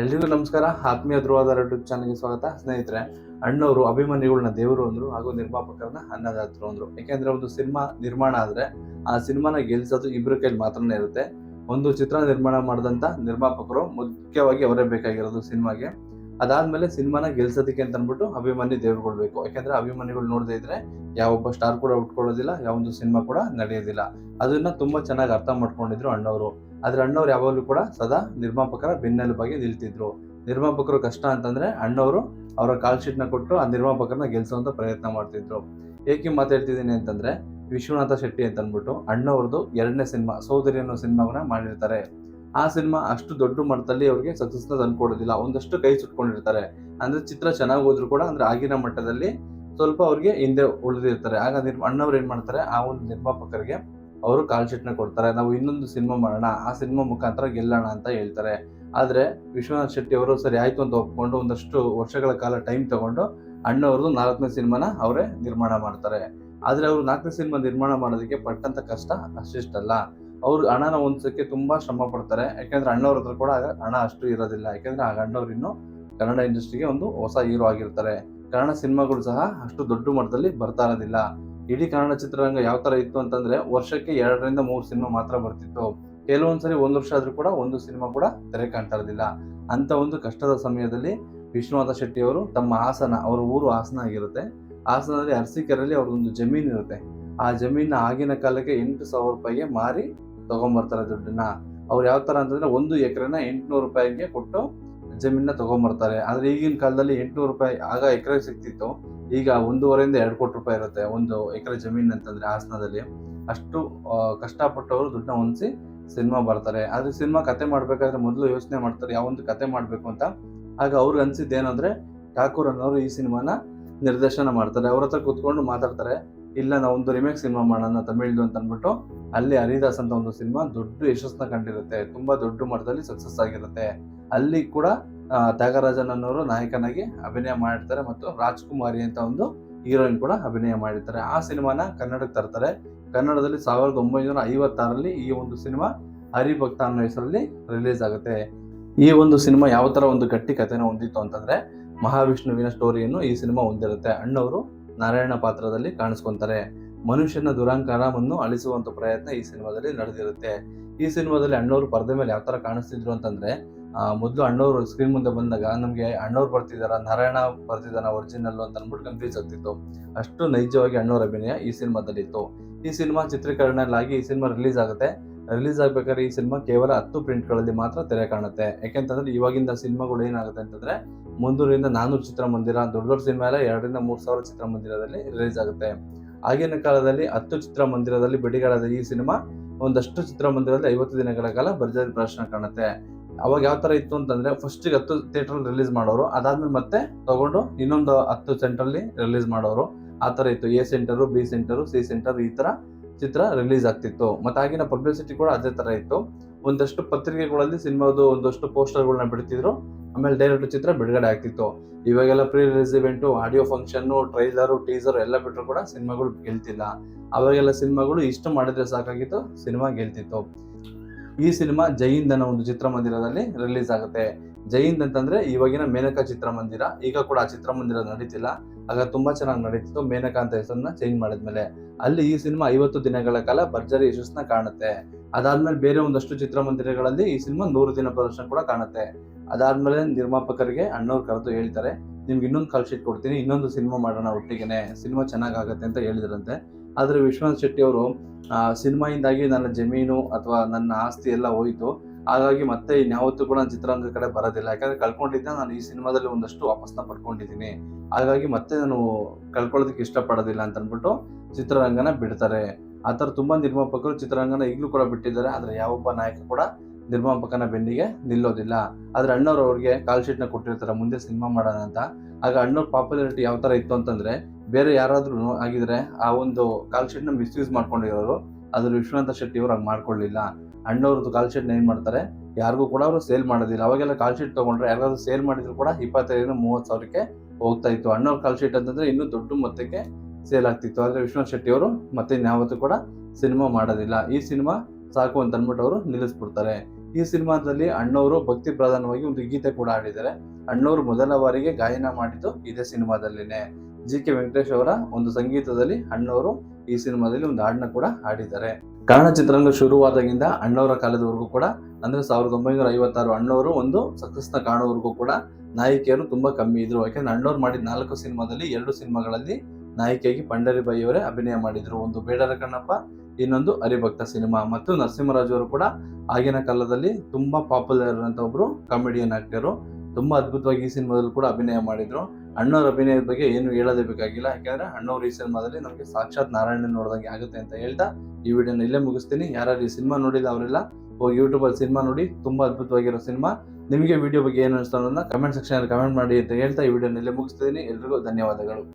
ಎಲ್ರಿಗೂ ನಮಸ್ಕಾರ. ಆತ್ಮೀಯ ಧ್ರುವದ ಯೂಟ್ಯೂಬ್ ಚಾನಲ್ಗೆ ಸ್ವಾಗತ. ಸ್ನೇಹಿತರೆ, ಅಣ್ಣವರು ಅಭಿಮಾನಿಗಳನ್ನ ದೇವರು ಅಂದ್ರು ಹಾಗೂ ನಿರ್ಮಾಪಕರನ್ನ ಅನ್ನದಾತರು ಅಂದ್ರು. ಯಾಕೆಂದ್ರೆ ಒಂದು ಸಿನಿಮಾ ನಿರ್ಮಾಣ ಆದ್ರೆ ಆ ಸಿನಿಮಾನ ಗೆಲ್ಸೋದು ಇಬ್ಬರ ಕೈಲಿ ಮಾತ್ರನೇ ಇರುತ್ತೆ. ಒಂದು ಚಿತ್ರ ನಿರ್ಮಾಣ ಮಾಡಿದಂತ ನಿರ್ಮಾಪಕರು ಮುಖ್ಯವಾಗಿ ಅವರೇ ಬೇಕಾಗಿರೋದು ಸಿನಿಮಾಗೆ. ಅದಾದ್ಮೇಲೆ ಸಿನಿಮಾನ ಗೆಲ್ಸೋದಕ್ಕೆ ಅಂತ ಅಂದ್ಬಿಟ್ಟು ಅಭಿಮಾನಿ ದೇವ್ರುಗಳು ಬೇಕು. ಯಾಕಂದ್ರೆ ಅಭಿಮಾನಿಗಳು ನೋಡದೇ ಇದ್ರೆ ಯಾವೊಬ್ಬ ಸ್ಟಾರ್ ಕೂಡ ಉಟ್ಕೊಳ್ಳೋದಿಲ್ಲ ಯಾವೊಂದು ಸಿನಿಮಾ ಕೂಡ ನಡೆಯೋದಿಲ್ಲ. ಅದನ್ನ ತುಂಬಾ ಚೆನ್ನಾಗಿ ಅರ್ಥ ಮಾಡ್ಕೊಂಡಿದ್ರು ಅಣ್ಣವರು. ಆದ್ರೆ ಅಣ್ಣವ್ರು ಯಾವಾಗಲೂ ಕೂಡ ಸದಾ ನಿರ್ಮಾಪಕರ ಬೆನ್ನೆಲುಬಾಗಿ ನಿಲ್ತಿದ್ರು. ನಿರ್ಮಾಪಕರು ಕಷ್ಟ ಅಂತಂದ್ರೆ ಅಣ್ಣವರು ಅವರ ಕಾಲ್ ಶೀಟ್ನ ಕೊಟ್ಟು ಆ ನಿರ್ಮಾಪಕರನ್ನ ಗೆಲ್ಸುವಂತ ಪ್ರಯತ್ನ ಮಾಡ್ತಿದ್ರು. ಏಕೆ ಮಾತಾಡ್ತಿದ್ದೀನಿ ಅಂತಂದ್ರೆ ವಿಶ್ವನಾಥ ಶೆಟ್ಟಿ ಅಂತ ಅಂದ್ಬಿಟ್ಟು ಅಣ್ಣವ್ರದ್ದು ಎರಡನೇ ಸಿನಿಮಾ ಸೋದರಿ ಅನ್ನೋ ಸಿನಿಮಾವನ್ನ ಮಾಡಿರ್ತಾರೆ. ಆ ಸಿನಿಮಾ ಅಷ್ಟು ದೊಡ್ಡ ಮಟ್ಟದಲ್ಲಿ ಅವ್ರಿಗೆ ಸಕ್ಸಸ್ನ ತಂದ್ಕೊಡೋದಿಲ್ಲ. ಒಂದಷ್ಟು ಕೈ ಸುಟ್ಕೊಂಡಿರ್ತಾರೆ. ಅಂದ್ರೆ ಚಿತ್ರ ಚೆನ್ನಾಗಿ ಹೋದ್ರು ಕೂಡ ಅಂದ್ರೆ ಆಗಿನ ಮಟ್ಟದಲ್ಲಿ ಸ್ವಲ್ಪ ಅವ್ರಿಗೆ ಹಿಂದೆ ಉಳಿದಿರ್ತಾರೆ. ಆಗ ನಿರ್ ಅಣ್ಣವ್ರು ಏನ್ ಮಾಡ್ತಾರೆ, ಆ ಒಂದು ನಿರ್ಮಾಪಕರಿಗೆ ಅವರು ಕಾಲ್ ಕೊಡ್ತಾರೆ. ನಾವು ಇನ್ನೊಂದು ಸಿನಿಮಾ ಮಾಡೋಣ, ಆ ಸಿನಿಮಾ ಮುಖಾಂತರ ಗೆಲ್ಲೋಣ ಅಂತ ಹೇಳ್ತಾರೆ. ಆದರೆ ವಿಶ್ವನಾಥ್ ಶೆಟ್ಟಿ ಅವರು ಸರಿ ಆಯಿತು ಅಂತ ಒಪ್ಕೊಂಡು ಒಂದಷ್ಟು ವರ್ಷಗಳ ಕಾಲ ಟೈಮ್ ತಗೊಂಡು ಅಣ್ಣವ್ರದ್ದು ನಾಲ್ಕನೇ ಸಿನಿಮಾನ ಅವರೇ ನಿರ್ಮಾಣ ಮಾಡ್ತಾರೆ. ಆದರೆ ಅವರು ನಾಲ್ಕನೇ ಸಿನಿಮಾ ನಿರ್ಮಾಣ ಮಾಡೋದಕ್ಕೆ ಪಟ್ಟಂತ ಕಷ್ಟ ಅಷ್ಟಿಷ್ಟಲ್ಲ. ಅವರು ಹಣನ ಹೊಂದಿಸೋಕ್ಕೆ ತುಂಬ ಶ್ರಮ ಪಡ್ತಾರೆ. ಯಾಕಂದ್ರೆ ಅಣ್ಣವ್ರ ಹತ್ರ ಕೂಡ ಹಣ ಅಷ್ಟು ಇರೋದಿಲ್ಲ. ಯಾಕಂದ್ರೆ ಆಗ ಅಣ್ಣವ್ರು ಇನ್ನು ಕನ್ನಡ ಇಂಡಸ್ಟ್ರಿಗೆ ಒಂದು ಹೊಸ ಹೀರೋ ಆಗಿರ್ತಾರೆ. ಕನ್ನಡ ಸಿನಿಮಾಗಳು ಸಹ ಅಷ್ಟು ದೊಡ್ಡ ಮಟ್ಟದಲ್ಲಿ ಬರ್ತಾ ಇರೋದಿಲ್ಲ. ಇಡೀ ಕನ್ನಡ ಚಿತ್ರರಂಗ ಯಾವ ಥರ ಇತ್ತು ಅಂತಂದರೆ ವರ್ಷಕ್ಕೆ ಎರಡರಿಂದ ಮೂರು ಸಿನಿಮಾ ಮಾತ್ರ ಬರ್ತಿತ್ತು. ಕೆಲವೊಂದ್ಸರಿ ಒಂದು ವರ್ಷ ಆದರೂ ಕೂಡ ಒಂದು ಸಿನಿಮಾ ಕೂಡ ತೆರೆ ಕಾಣ್ತಾ ಇರಲಿಲ್ಲ. ಅಂಥ ಒಂದು ಕಷ್ಟದ ಸಮಯದಲ್ಲಿ ವಿಶ್ವನಾಥ ಶೆಟ್ಟಿ ಅವರು ತಮ್ಮ ಹಾಸನ, ಅವರ ಊರು ಹಾಸನ ಆಗಿರುತ್ತೆ. ಹಾಸನದಲ್ಲಿ ಅರಸೀಕೆರೆಯಲ್ಲಿ ಅವ್ರದ್ದೊಂದು ಜಮೀನು ಇರುತ್ತೆ. ಆ ಜಮೀನ ಆಗಿನ ಕಾಲಕ್ಕೆ ಎಂಟು ಸಾವಿರ ರೂಪಾಯಿಗೆ ಮಾರಿ ತೊಗೊಂಬರ್ತಾರೆ ದುಡ್ಡನ್ನ. ಅವ್ರು ಯಾವ ಥರ ಅಂತಂದರೆ ಒಂದು ಎಕರೆನ ಎಂಟುನೂರು ರೂಪಾಯಿಗೆ ಕೊಟ್ಟು ಜಮೀನನ್ನ ತೊಗೊಂಬರ್ತಾರೆ. ಆದರೆ ಈಗಿನ ಕಾಲದಲ್ಲಿ ಎಂಟುನೂರು ರೂಪಾಯಿ ಆಗ ಎಕರೆ ಸಿಕ್ತಿತ್ತು ಈಗ ಒಂದೂವರೆಯಿಂದ ಎರಡು ಕೋಟಿ ರೂಪಾಯಿ ಇರುತ್ತೆ ಒಂದು ಎಕರೆ ಜಮೀನು ಅಂತಂದ್ರೆ ಹಾಸನದಲ್ಲಿ. ಅಷ್ಟು ಕಷ್ಟಪಟ್ಟವರು ದುಡ್ಡನ್ನ ಹೊಂದಿಸಿ ಸಿನಿಮಾ ಬರ್ತಾರೆ. ಆದ್ರೆ ಸಿನಿಮಾ ಕತೆ ಮಾಡಬೇಕಾದ್ರೆ ಮೊದಲು ಯೋಚನೆ ಮಾಡ್ತಾರೆ ಯಾವೊಂದು ಕತೆ ಮಾಡಬೇಕು ಅಂತ. ಆಗ ಅವ್ರಿಗೆ ಅನ್ಸಿದ್ದು ಏನಂದ್ರೆ ಠಾಕೂರ್ ಅನ್ನೋರು ಈ ಸಿನಿಮಾನ ನಿರ್ದೇಶನ ಮಾಡ್ತಾರೆ. ಅವ್ರ ಹತ್ರ ಕೂತ್ಕೊಂಡು ಮಾತಾಡ್ತಾರೆ, ಇಲ್ಲ ನಾವು ಒಂದು ರಿಮೇಕ್ ಸಿನಿಮಾ ಮಾಡೋಣ ತಮಿಳ್ದು ಅಂತ ಅಂದ್ಬಿಟ್ಟು ಅಲ್ಲಿ ಹರಿದಾಸ್ ಅಂತ ಒಂದು ಸಿನಿಮಾ ದೊಡ್ಡ ಯಶಸ್ಸನ್ನ ಕಂಡಿರುತ್ತೆ. ತುಂಬಾ ದೊಡ್ಡ ಮಟ್ಟದಲ್ಲಿ ಸಕ್ಸಸ್ ಆಗಿರುತ್ತೆ. ಅಲ್ಲಿ ಕೂಡ ತ್ಯಾಗರಾಜನ್ ಅನ್ನೋರು ನಾಯಕನಾಗಿ ಅಭಿನಯ ಮಾಡಿರ್ತಾರೆ ಮತ್ತು ರಾಜ್ಕುಮಾರಿ ಅಂತ ಒಂದು ಹೀರೋಯಿನ್ ಕೂಡ ಅಭಿನಯ ಮಾಡಿರ್ತಾರೆ. ಆ ಸಿನಿಮಾನ ಕನ್ನಡಕ್ಕೆ ತರ್ತಾರೆ. ಕನ್ನಡದಲ್ಲಿ ಸಾವಿರದ ಒಂಬೈನೂರ ಐವತ್ತಾರಲ್ಲಿ ಈ ಒಂದು ಸಿನಿಮಾ ಹರಿಭಕ್ತ ಅನ್ನೋ ಹೆಸರಲ್ಲಿ ರಿಲೀಸ್ ಆಗುತ್ತೆ. ಈ ಒಂದು ಸಿನಿಮಾ ಯಾವ ಥರ ಒಂದು ಗಟ್ಟಿ ಕಥೆನ ಹೊಂದಿತ್ತು ಅಂತಂದ್ರೆ ಮಹಾವಿಷ್ಣುವಿನ ಸ್ಟೋರಿಯನ್ನು ಈ ಸಿನಿಮಾ ಹೊಂದಿರುತ್ತೆ. ಅಣ್ಣವರು ನಾರಾಯಣ ಪಾತ್ರದಲ್ಲಿ ಕಾಣಿಸ್ಕೊಂತಾರೆ. ಮನುಷ್ಯನ ದುರಂಕಾರವನ್ನು ಅಳಿಸುವಂತ ಪ್ರಯತ್ನ ಈ ಸಿನಿಮಾದಲ್ಲಿ ನಡೆದಿರುತ್ತೆ. ಈ ಸಿನಿಮಾದಲ್ಲಿ ಅಣ್ಣವರು ಪರದೆ ಮೇಲೆ ಯಾವ ಥರ ಕಾಣಿಸ್ತಿದ್ರು ಅಂತಂದ್ರೆ ಮೊದ್ಲು ಅಣ್ಣವರು ಸ್ಕ್ರೀನ್ ಮುಂದೆ ಬಂದಾಗ ನಮಗೆ ಅಣ್ಣವ್ರು ಬರ್ತಿದಾರ, ನಾರಾಯಣ ಬರ್ತಿದ್ದಾನ ಒರಿಜಿನಲ್ ಅಂತ ಅಂದ್ಬಿಟ್ಟು ಕನ್ಫ್ಯೂಸ್ ಆಗ್ತಿತ್ತು. ಅಷ್ಟು ನೈಜವಾಗಿ ಅಣ್ಣವ್ರ ಅಭಿನಯ ಈ ಸಿನಿಮಾದಲ್ಲಿ ಇತ್ತು. ಈ ಸಿನಿಮಾ ಚಿತ್ರೀಕರಣಲ್ಲಾಗಿ ಈ ಸಿನಿಮಾ ರಿಲೀಸ್ ಆಗುತ್ತೆ. ರಿಲೀಸ್ ಆಗಬೇಕಾದ್ರೆ ಈ ಸಿನಿಮಾ ಕೇವಲ ಹತ್ತು ಪ್ರಿಂಟ್ಗಳಲ್ಲಿ ಮಾತ್ರ ತೆರೆ ಕಾಣುತ್ತೆ. ಯಾಕೆಂತಂದ್ರೆ ಇವಾಗಿಂದ ಸಿನಿಮಾಗಳು ಏನಾಗುತ್ತೆ ಅಂತಂದ್ರೆ ಮುಂದೂರಿಂದ ನಾನೂರು ಚಿತ್ರಮಂದಿರ, ದೊಡ್ಡ ದೊಡ್ಡ ಸಿನಿಮಾ ಎಲ್ಲ ಎರಡರಿಂದ ಮೂರು ಸಾವಿರ ಚಿತ್ರಮಂದಿರದಲ್ಲಿ ರಿಲೀಸ್ ಆಗುತ್ತೆ. ಆಗಿನ ಕಾಲದಲ್ಲಿ ಹತ್ತು ಚಿತ್ರಮಂದಿರದಲ್ಲಿ ಬಿಡುಗಡೆಯಾದ ಈ ಸಿನಿಮಾ ಒಂದಷ್ಟು ಚಿತ್ರಮಂದಿರದಲ್ಲಿ ಐವತ್ತು ದಿನಗಳ ಕಾಲ ಭರ್ಜರಿ ಪ್ರದರ್ಶನ ಕಾಣುತ್ತೆ. ಅವಾಗ ಯಾವ ಥರ ಇತ್ತು ಅಂತಂದ್ರೆ ಫಸ್ಟ್ ಹತ್ತು ಥಿಯೇಟರ್ ರಿಲೀಸ್ ಮಾಡೋರು, ಅದಾದ್ಮೇಲೆ ಮತ್ತೆ ತಗೊಂಡು ಇನ್ನೊಂದು ಹತ್ತು ಸೆಂಟ್ರಲ್ಲಿ ರಿಲೀಸ್ ಮಾಡೋರು. ಆ ಥರ ಇತ್ತು. A centre B centre C centre ಈ ಥರ ಚಿತ್ರ ರಿಲೀಸ್ ಆಗ್ತಿತ್ತು. ಮತ್ತೆ ಆಗಿನ ಪಬ್ಲಿಸಿಟಿ ಕೂಡ ಅದೇ ತರ ಇತ್ತು. ಒಂದಷ್ಟು ಪತ್ರಿಕೆಗಳಲ್ಲಿ ಸಿನಿಮಾದು ಒಂದಷ್ಟು ಪೋಸ್ಟರ್ಗಳನ್ನ ಬಿಡ್ತಿದ್ರು. ಆಮೇಲೆ ಡೈರೆಕ್ಟ್ ಚಿತ್ರ ಬಿಡುಗಡೆ ಆಗ್ತಿತ್ತು. ಇವಾಗೆಲ್ಲ pre release event audio function trailer teaser ಎಲ್ಲ ಬಿಟ್ಟರು ಕೂಡ ಸಿನಿಮಾಗಳು ಗೆಲ್ತಿಲ್ಲ. ಅವಾಗೆಲ್ಲ ಸಿನಿಮಾಗಳು ಇಷ್ಟು ಮಾಡಿದ್ರೆ ಸಾಕಾಗಿತ್ತು, ಸಿನಿಮಾ ಗೆಲ್ತಿತ್ತು. ಈ ಸಿನಿಮಾ ಜೈಹಿಂದ್ ಅನ್ನೋ ಒಂದು ಚಿತ್ರಮಂದಿರದಲ್ಲಿ ರಿಲೀಸ್ ಆಗುತ್ತೆ. ಜೈಹಿಂದ್ ಅಂತಂದ್ರೆ ಇವಾಗಿನ ಮೇನಕಾ ಚಿತ್ರಮಂದಿರ, ಈಗ ಕೂಡ ಆ ಚಿತ್ರಮಂದಿರ ನಡೀತಿಲ್ಲ. ಆಗ ತುಂಬಾ ಚೆನ್ನಾಗಿ ನಡೀತಿತ್ತು. ಮೇನಕಾ ಅಂತ ಹೆಸರನ್ನ ಚೇಂಜ್ ಮಾಡಿದ್ಮೇಲೆ. ಅಲ್ಲಿ ಈ ಸಿನಿಮಾ ಐವತ್ತು ದಿನಗಳ ಕಾಲ ಭರ್ಜರಿ ಯಶಸ್ಸನ್ನ ಕಾಣುತ್ತೆ. ಅದಾದ್ಮೇಲೆ ಬೇರೆ ಒಂದಷ್ಟು ಚಿತ್ರಮಂದಿರಗಳಲ್ಲಿ ಈ ಸಿನಿಮಾ ನೂರು ದಿನ ಪ್ರದರ್ಶನ ಕೂಡ ಕಾಣುತ್ತೆ. ಅದಾದ್ಮೇಲೆ ನಿರ್ಮಾಪಕರಿಗೆ ಅಣ್ಣವ್ರು ಕರೆದು ಹೇಳ್ತಾರೆ, ನಿಮ್ಗೆ ಇನ್ನೊಂದು ಕಾಲ್ ಕೊಡ್ತೀನಿ, ಇನ್ನೊಂದು ಸಿನಿಮಾ ಮಾಡೋಣ ಒಟ್ಟಿಗೆನೆ. ಸಿನಿಮಾ ಚೆನ್ನಾಗಾಗತ್ತೆ ಅಂತ ಹೇಳಿದ್ರಂತೆ. ಆದ್ರೆ ವಿಶ್ವನಾಥ್ ಶೆಟ್ಟಿ ಅವರು ಸಿನಿಮಾಯಿಂದಾಗಿ ನನ್ನ ಜಮೀನು ಅಥವಾ ನನ್ನ ಆಸ್ತಿ ಎಲ್ಲ ಹೋಯಿತು. ಹಾಗಾಗಿ ಮತ್ತೆ ಇನ್ಯಾವತ್ತೂ ಕೂಡ ನಾನು ಚಿತ್ರರಂಗ ಕಡೆ ಬರೋದಿಲ್ಲ. ಯಾಕಂದ್ರೆ ಕಳ್ಕೊಂಡಿದ್ದ, ನಾನು ಈ ಸಿನಿಮಾದಲ್ಲಿ ಒಂದಷ್ಟು ವಾಪಸ್ನ ಪಡ್ಕೊಂಡಿದ್ದೀನಿ. ಹಾಗಾಗಿ ಮತ್ತೆ ನಾನು ಕಳ್ಕೊಳ್ಳೋದಕ್ಕೆ ಇಷ್ಟಪಡೋದಿಲ್ಲ ಅಂತ ಅಂದ್ಬಿಟ್ಟು ಚಿತ್ರರಂಗನ ಬಿಡ್ತಾರೆ. ಆ ಥರ ತುಂಬ ನಿರ್ಮಾಪಕರು ಚಿತ್ರರಂಗನ ಈಗಲೂ ಕೂಡ ಬಿಟ್ಟಿದ್ದಾರೆ. ಆದರೆ ಯಾವೊಬ್ಬ ನಾಯಕ ಕೂಡ ನಿರ್ಮಾಪಕನ ಬೆನ್ನಿಗೆ ನಿಲ್ಲೋದಿಲ್ಲ. ಆದರೆ ಅಣ್ಣವ್ರು ಅವ್ರಿಗೆ ಕಾಲ್ ಶೀಟ್ನ ಕೊಟ್ಟಿರ್ತಾರೆ, ಮುಂದೆ ಸಿನಿಮಾ ಮಾಡೋಣ ಅಂತ. ಆಗ ಅಣ್ಣವ್ರ ಪಾಪ್ಯುಲಾರಿಟಿ ಯಾವ ತರ ಇತ್ತು ಅಂತಂದ್ರೆ, ಬೇರೆ ಯಾರಾದ್ರೂ ಆಗಿದ್ರೆ ಆ ಒಂದು ಕಾಲ್ ಶೀಟ್ನ ಮಿಸ್ಯೂಸ್ ಮಾಡ್ಕೊಂಡಿರೋರು ಅದ್ರ ವಿಶ್ವನಾಥ ಶೆಟ್ಟಿ ಅವ್ರು ಹಂಗ್ ಮಾಡ್ಕೊಳ್ಳಿಲ್ಲ. ಅಣ್ಣವ್ರದ್ದು ಕಾಲ್ ಶೀಟ್ ಏನ್ ಮಾಡ್ತಾರೆ, ಯಾರಿಗೂ ಕೂಡ ಅವರು ಸೇಲ್ ಮಾಡೋದಿಲ್ಲ. ಅವಾಗೆಲ್ಲ ಕಾಲ್ ಶೀಟ್ ತಗೊಂಡ್ರೆ ಯಾರಾದರೂ ಸೇಲ್ ಮಾಡಿದ್ರು ಕೂಡ ಇಪ್ಪತ್ತೈದರಿಂದ ಮೂವತ್ತು ಸಾವಿರಕ್ಕೆ ಹೋಗ್ತಾ ಇತ್ತು. ಅಣ್ಣವ್ರ ಕಾಲ್ ಶೀಟ್ ಅಂತಂದ್ರೆ ಇನ್ನೂ ದೊಡ್ಡ ಮೊತ್ತಕ್ಕೆ ಸೇಲ್ ಆಗ್ತಿತ್ತು. ಆದ್ರೆ ವಿಶ್ವನಾಥ್ ಶೆಟ್ಟಿ ಅವರು ಮತ್ತೆ ಇನ್ಯಾವತ್ತೂ ಕೂಡ ಸಿನಿಮಾ ಮಾಡೋದಿಲ್ಲ. ಈ ಸಿನಿಮಾ ಸಾಕು ಅಂತ ಅಂದ್ಬಿಟ್ಟು ಅವರು ನಿಲ್ಲಿಸ್ಬಿಡ್ತಾರೆ. ಈ ಸಿನಿಮಾದಲ್ಲಿ ಅಣ್ಣವರು ಭಕ್ತಿ ಪ್ರಧಾನವಾಗಿ ಒಂದು ಗೀತೆ ಕೂಡ ಹಾಡಿದ್ದಾರೆ. ಅಣ್ಣವರು ಮೊದಲ ಬಾರಿಗೆ ಗಾಯನ ಮಾಡಿದ್ದು ಇದೇ ಸಿನಿಮಾದಲ್ಲಿನೇ. ಜಿ ಕೆ ವೆಂಕಟೇಶ್ ಅವರ ಒಂದು ಸಂಗೀತದಲ್ಲಿ ಅಣ್ಣವರು ಈ ಸಿನಿಮಾದಲ್ಲಿ ಒಂದು ಹಾಡನ್ನ ಕೂಡ ಹಾಡಿದ್ದಾರೆ. ಕನ್ನಡ ಚಿತ್ರರಂಗ ಶುರುವಾದಾಗಿಂದ ಅಣ್ಣವರ ಕಾಲದವರೆಗೂ ಕೂಡ, ಅಂದ್ರೆ ಸಾವಿರದ ಒಂಬೈನೂರ ಐವತ್ತಾರು ಅಣ್ಣವರು ಒಂದು ಸಕ್ಸಸ್ನ ಕಾಣೋವರೆಗೂ ಕೂಡ ನಾಯಕಿಯರು ತುಂಬಾ ಕಮ್ಮಿ ಇದ್ರು. ಯಾಕೆಂದ್ರೆ ಅಣ್ಣವ್ರು ಮಾಡಿದ ನಾಲ್ಕು ಸಿನಿಮಾದಲ್ಲಿ ಎರಡು ಸಿನಿಮಾಗಳಲ್ಲಿ ನಾಯಕಿಯಾಗಿ ಪಂಡರಿಬಾಯಿ ಅವರೇ ಅಭಿನಯ ಮಾಡಿದ್ರು. ಒಂದು ಬೇಡರ ಕಣ್ಣಪ್ಪ, ಇನ್ನೊಂದು ಹರಿಭಕ್ತ ಸಿನಿಮಾ. ಮತ್ತು ನರಸಿಂಹರಾಜು ಅವರು ಕೂಡ ಆಗಿನ ಕಾಲದಲ್ಲಿ ತುಂಬಾ ಪಾಪ್ಯುಲರ್ ಅಂತ ಒಬ್ರು ಕಾಮಿಡಿಯನ್ ಆಕ್ಟರ್ ತುಂಬಾ ಅದ್ಭುತವಾಗಿ ಈ ಸಿನಿಮಾದಲ್ಲಿ ಕೂಡ ಅಭಿನಯ ಮಾಡಿದ್ರು. ಅಣ್ಣವ್ರ ಅಭಿನಯದ ಬಗ್ಗೆ ಏನು ಹೇಳೋದೇ ಬೇಕಾಗಿಲ್ಲ. ಯಾಕಂದ್ರೆ ಅಣ್ಣವ್ರ ಈ ಸಿನಿಮಾದಲ್ಲಿ ನಮಗೆ ಸಾಕ್ಷಾತ್ ನಾರಾಯಣ ನೋಡಿದಂಗೆ ಆಗುತ್ತೆ ಅಂತ ಹೇಳ್ತಾ ಈ ವಿಡಿಯೋನ ಇಲ್ಲೇ ಮುಗಿಸ್ತೀನಿ. ಯಾರು ಈ ಸಿನಿಮಾ ನೋಡಿಲ್ಲ ಅವರೆಲ್ಲ ಹೋಗಿ ಯೂಟ್ಯೂಬಲ್ಲಿ ಸಿನಿಮಾ ನೋಡಿ. ತುಂಬಾ ಅದ್ಭುತವಾಗಿರೋ ಸಿನಿಮಾ. ನಿಮಗೆ ವಿಡಿಯೋ ಬಗ್ಗೆ ಏನು ಅನಿಸ್ತಾ ಅನ್ನೋದನ್ನ ಕಮೆಂಟ್ ಸೆಕ್ಷನ್ ಅಲ್ಲಿ ಕಮೆಂಟ್ ಮಾಡಿ ಅಂತ ಹೇಳ್ತಾ ಈ ವಿಡಿಯೋನ ಇಲ್ಲೇ ಮುಗಿಸ್ತೀನಿ. ಎಲ್ರಿಗೂ ಧನ್ಯವಾದಗಳು.